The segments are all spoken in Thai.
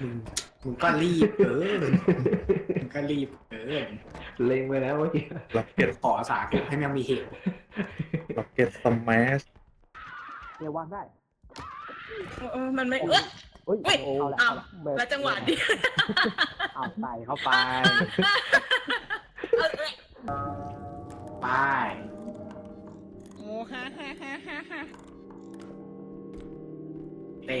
มึงมึงก็รีบเกินมึงก็รีบเกินเล็งไปแล้วเมื่อกี้ล็อกเก็ตขอสาธุให้มันมีเหตุล็อกเก็ตสมัชเดี๋ยววางได้ เออมันไม่เอ้ย เฮ้ยเฮ้ยโอ้ละอ้าวเาละแล้วจังหวะดีเอาใส่เข้าไป เออเอ้ยไป โอ้ฮ่าฮ่าฮ่าฮ่าฮ่าเตะ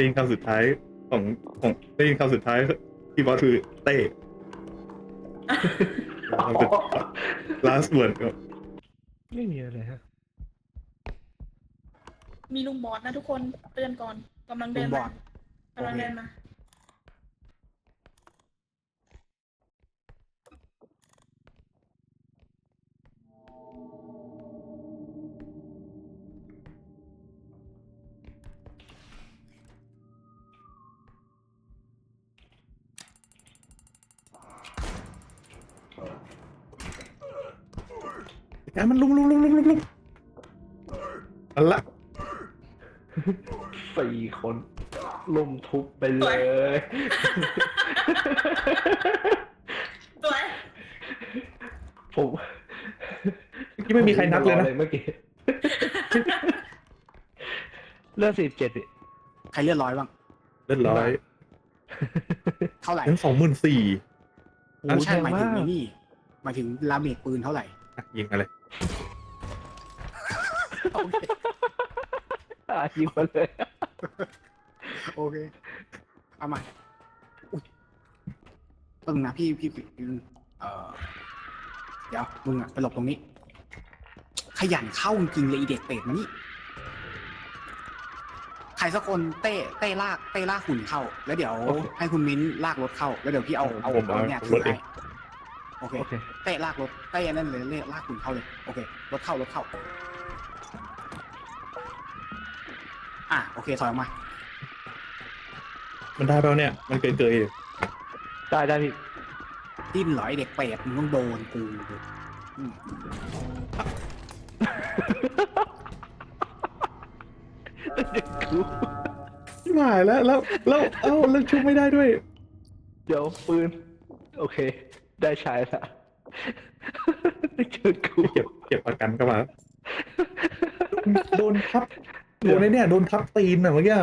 ได้ยินคำสุดท้ายของของได้ยินคำสุดท้ายที่บอสคือเต้คำสุด last word ครับไม่มีอะไรฮะมีลุงบอสนะทุกคนเตือนก่อนกำลังลุเดิงนบมาอดกำลังเดินมา อะมันลุมลุมลุมลุมลุมลุมอันละสี่คนลุมทุบไปเลยตัวผมเมื่อกี้ไม่มีใครนับเลยนะเมื่อกี้เลือดสิบเจ็ดใครเลือดร้อยบ้างเรียบร้อยเท่าไหร่งั้นสองหมื่นสี่ไม่ใช่หมายถึงแพไอ้มากนี่หมายถึงลาเมจปืนเท่าไหร่ยิงอะไร โอเคอะยิงมาเลยโอเค เอาใหม่อุ๊ยตึงนะพี่พี่พี่เออเดี๋ยวมึงอะไปหลบตรงนี้ ขยันเข้าจริงเลยอีเด็กเป็ดมานี่ ใครสักคนเต้เต้ลากเต้ลากหุ่นเข้า แล้วเดี๋ยวให้คุณมิ้นลากรถเข้า แล้วเดี๋ยวพี่เอาเอาผมเอาเนี่ยถือให้ โอเคโอเค เต้ลากรถเต้นั่นเลยเรียกลากหุ่นเข้าเลยโอเครถเข้ารถเข้า อะโอเคถอยออกมามันได้เปล่าเนี่ย มันเกยเกยๆอยู่ได้ได้พี่ดิ้นเหรอไอเด็กเป็ดมึงต้องโดนกูอืมไม่หายแล้วแล้วแล้วเอ้าเลิกชุบไม่ได้ด้วย เดี๋ยวปืน โอเค ได้ใช้ละได้เจอกูเก็บเก็บประกันก็มา โดนทับโดนไอ้เนี่ยโดนทับตีนอะเมื่อกี้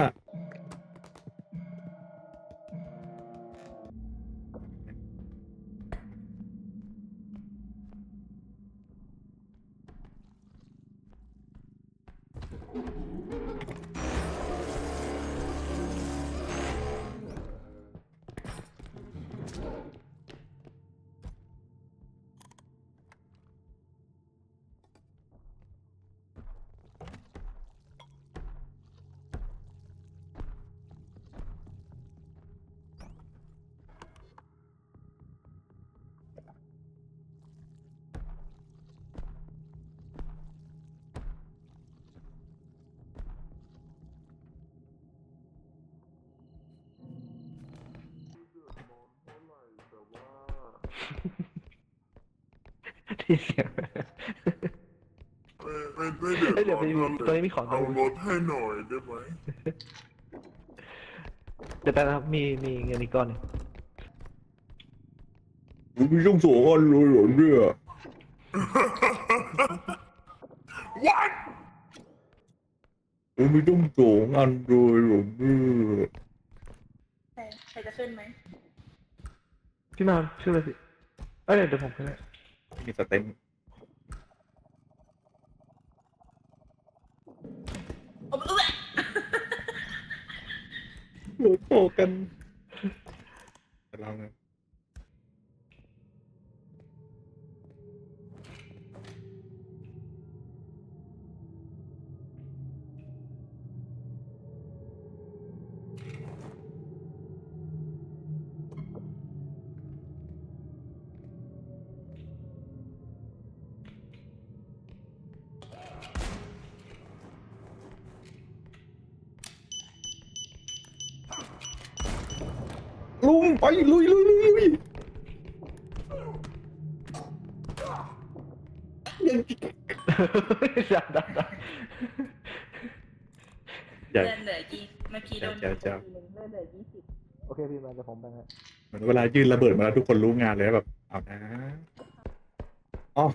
ที่เสียงไม่ไม่ไม่เดี๋ยวมีเท่าไหตอนนี้มีของเอารถให้หน่อยได้ไหมเดี๋ยวแป๊บนะครับมีมีเงินอีกก้อนหนึงมีช่องสูงกันเลยเหรอเนี่ย What มีช่องสูงอันเลยเหรอเนี่ยใครจะขึ้นไหมพี่มาชื่ออะไรสิ เอ้ยเดี๋ยวเดี๋ยวผมขึ้นให้มีสเต็นโอ้เอ้ยโอ้โหกัน ลุงไปลุยลุยลุยลุยจัดได้ได้ใหญ่เลื่อนเหลือยี่เมื่อกี้โดนเจ้าเจ้าทีนึงเลื่อนเหลือยี่สิบโอเคพี่มาเดี๋ยวผมไปให้เหมือนเวลายื่นระเบิดมาแล้วทุกคนรู้งานเลยแบบเอานะอ๋อ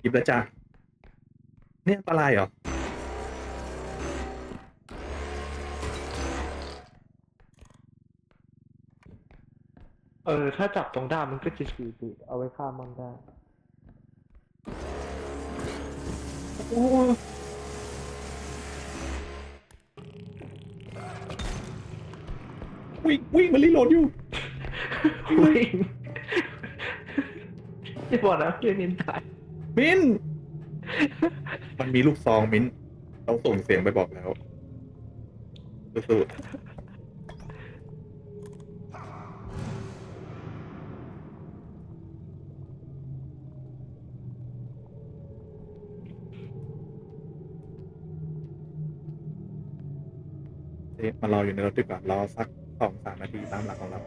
หยิบแล้วจ้าเนี่ยอันตรายเหรอ เออ ถ้าจับตรงด้ามมันก็จะฉีกๆเอาไว้ข้ามมันได้โอ้วิ่งวิ่งมันรีโหลดอยู่ วิ่งอย่าบอกนะเกมนินตายมิน มันมีลูกซองมินต้องส่งเสียงไปบอกแล้วสู้ๆ มารออยู่ในรถดีกว่า รอสักสองสามนาทีตามหลักของเรา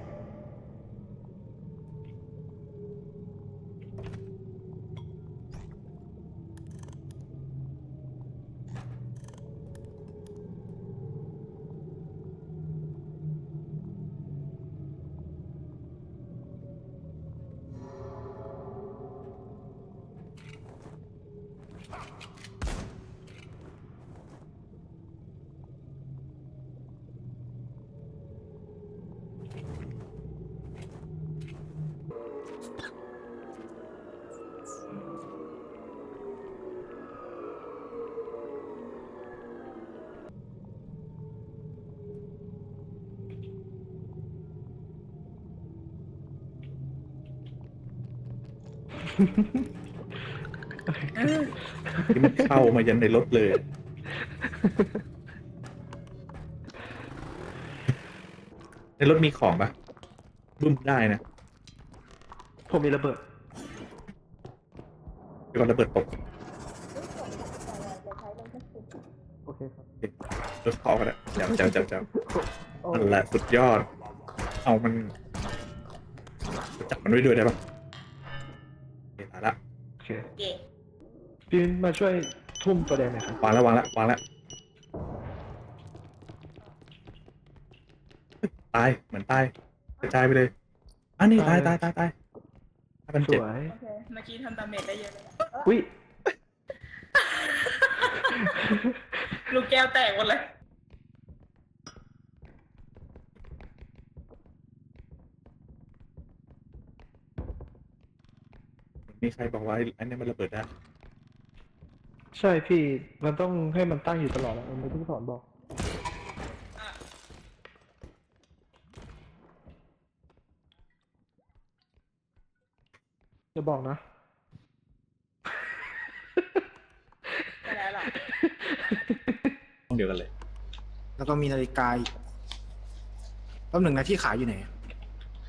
ที่มันเข้ามายันในรถเลยอะในรถมีของปะบึ้มได้นะผมมีระเบิด เดี๋ยวก่อนระเบิดตกโอเคครับรถคอกันแล้วเจ้าเจ้าเจ้าเจ้านั่นแหละสุดยอด เอามัน จับมันไว้ด้วยได้ปะ โอเคเก่งพี่มาช่วยทุ่มตัวแดงหน่อยครับวางแล้ววางแล้ววางแล้วเฮ้ยตายเหมือนตายกระจายไปเลยอันนี้ตายตายตายตายถ้ามันสเจ็บวยโอเคเมื่อกี้ทำดาเมจได้เยอะเลยอุ้ย ลูกแก้วแตกหมดเลย มีใครบอกว่าไอ้อันนี้มันระเบิดได้ใช่พี่ มันต้องให้มันตั้งอยู่ตลอดแล้วมันไม่ต้องสอนบอก จะบอกนะ ไม่ได้หรอกห้องเดียวกันเลย แล้วก็มีนาฬิกาอีกแป๊บหนึ่งนะที่ขายอยู่ไหน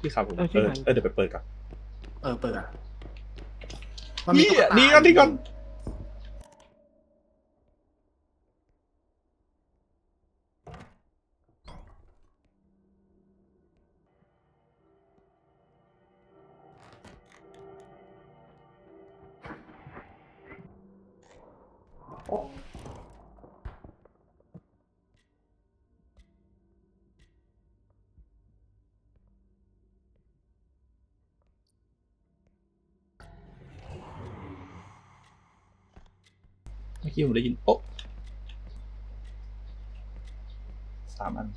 พี่ขับผมเออที่เออไหนเออเดี๋ยวไปเปิดก่อน เออเปิดอะ มันมีตุ๊กตานี่ก่อนนี่ก่อน เมื่อกี้ผมได้ยินโอ๊ะสามอัน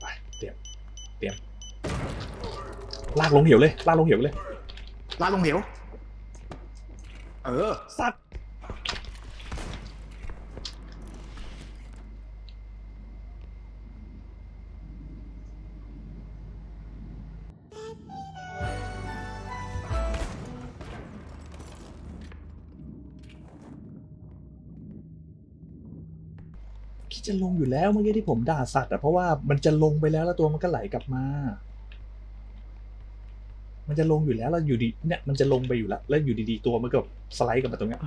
ไปเตรียมเตรียมลากลงเหวเลยลากลงเหวเลยลาดลงเหว เออ สัตว์ จะลงอยู่แล้วเมื่อกี้ที่ผมด่าสัตว์อะเพราะว่ามันจะลงไปแล้วแล้วตัวมันก็ไหลกลับมา มันจะลงอยู่แล้วแล้วอยู่ดีเนี่ยมันจะลงไปอยู่แล้วแล้วอยู่ดีๆตัวมันก็สไลด์กลับมาตรงเนี้ย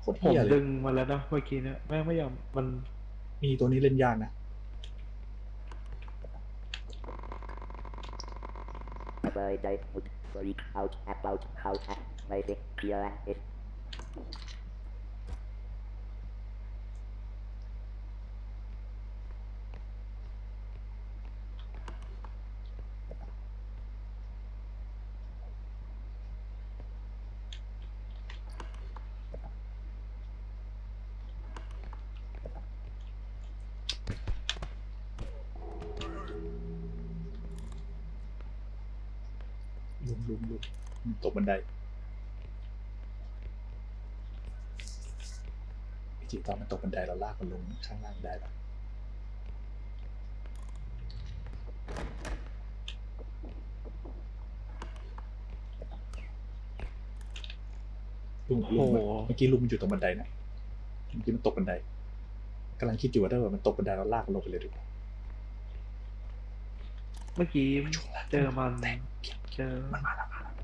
โคตรผมเฮียเลดึยงมาแล้วนะเมื่อกี้เนี่ยแม่งไม่ยอมมันมีตัวนี้เล่นยากนะ By day would freak out about how that made it feel like it. ลุมลุมลุมอืมตกบันไดจริงๆ ตอนมันตกบันไดเราลากมันลงข้างล่างได้ปะลุงลุงเมื่อกี้ลุงมันอยู่ตรงบันไดนะเมื่อกี้มันตกบันไดกำลังคิดอยู่ว่าถ้าเกิดมันตกบันไดเราลากมันลงไปเลยดีกว่าเมื่อกี้เจอมันแตกเจอมันมาแล้วมาแล้ว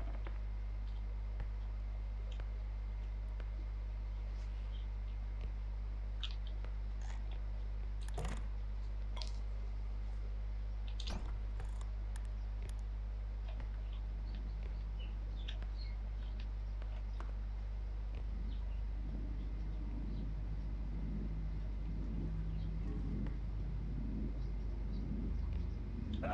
อ่า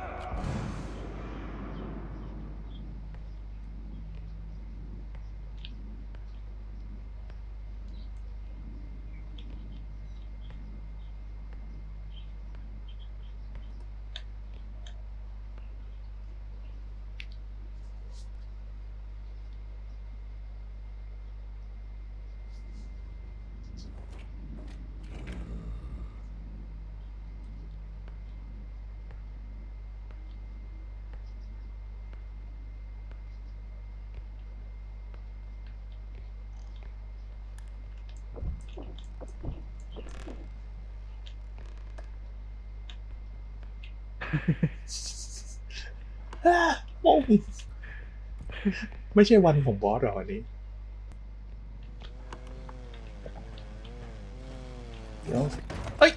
โอ้ไม่ใช่วันของบอสหรอวันนี้ เดี๋ยวเอ้ย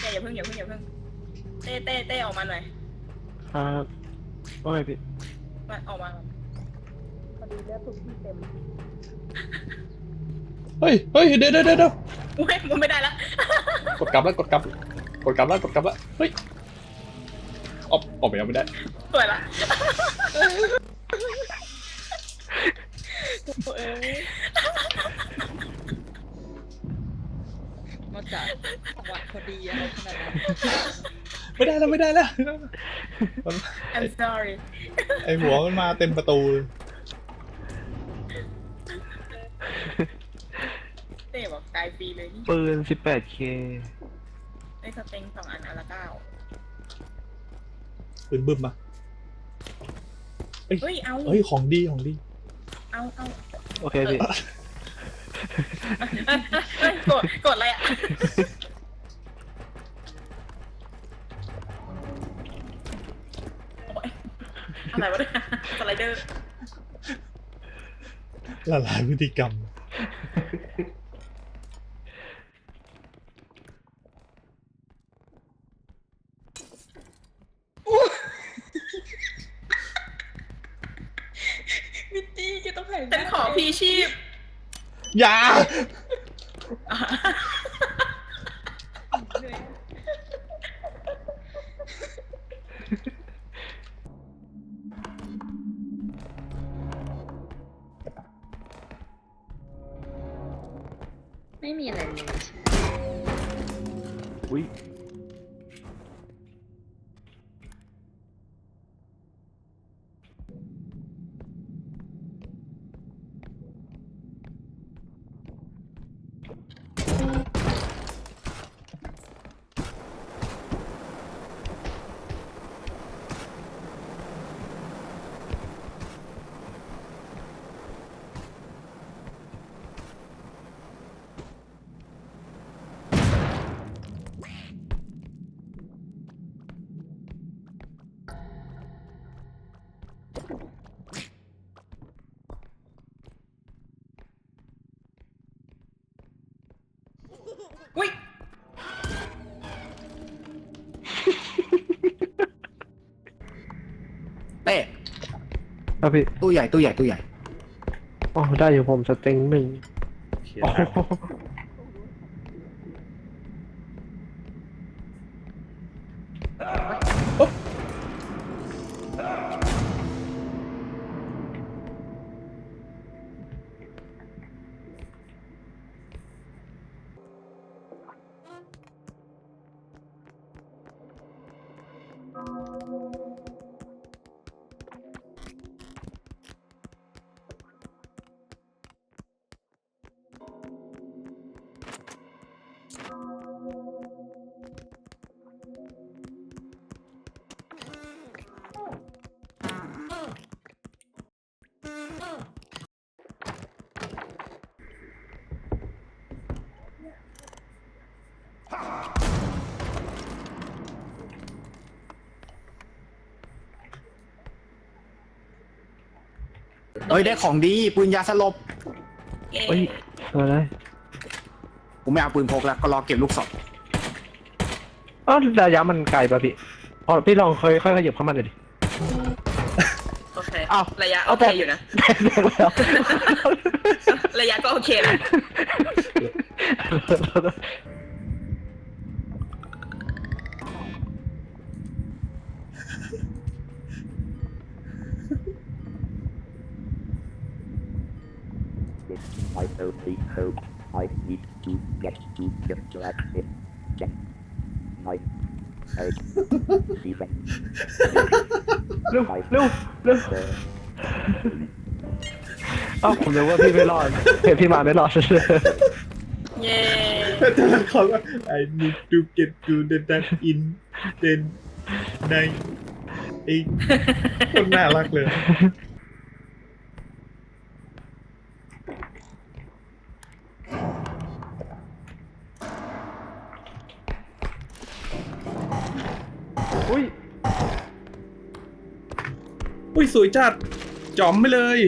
อย่าอย่าเพิ่งอย่าเพิ่งอย่าเพิ่ง เต้เต้เต้ออกมาหน่อยครับว่าไงพี่มาออกมาก่อนพอดีเลือดทุกที่เต็มเฮ้ยเฮ้ยเดี๋ยวเดี๋ยวเดี๋ยวเดี๋ยวอุ้ยมันไม่ได้ละกดกลับแล้วกดกลับ กดกลับแล้วกดกลับแล้วเฮ้ยออกออกไปยังไม่ได้สวยละ แล้วไม่ได้แล้วมัน I'm sorry ไอหัวมันมาเต็มประตูเลยเต้บอกตายฟรีเลยนี่ปืน 18k ได้สเต็งสองอันอันละเก้าปืนบึ้มมาเฮ้ย เอา เฮ้ย ของดีของดี เอาเอาโอเคพี่ เอ้ยกดกดอะไรอะ ละลาย ไม่มีอ อุ้ยอุ้ยเต้ครับพี่ตู้ใหญ่ตู้ใหญ่ตู้ใหญ่ อ๋อได้อยู่ผมสเต็งหนึ่งเขียนโอ้หนักโห เอ้ยได้ของดีปืนยาสลบเฮ้ยอะไรผมไม่เอาปืนพกแล้วก็รอเก็บลูกศรอ๋อระยะมันไกลป่ะพี่อ๋อพี่ลองค่อยค่อยขยับเข้ามาหน่อยดิโอเคอ้าวระยะเอาโอแต่เคอยู่นะแล้วระยะก็โอเคนะ This I only hope I need to get to the it. Then my eight seven เร็วเร็วเร็ว the เอ้าผมนึกว่าพี่ไม่รอดเห็นพี่มาไม่รอดเย้แต่ละคนว่า I need to get to the dark in then night ไอ้คนน่ารักเลย อุ้ย อุ้ยสวยจัดจอมไปเลย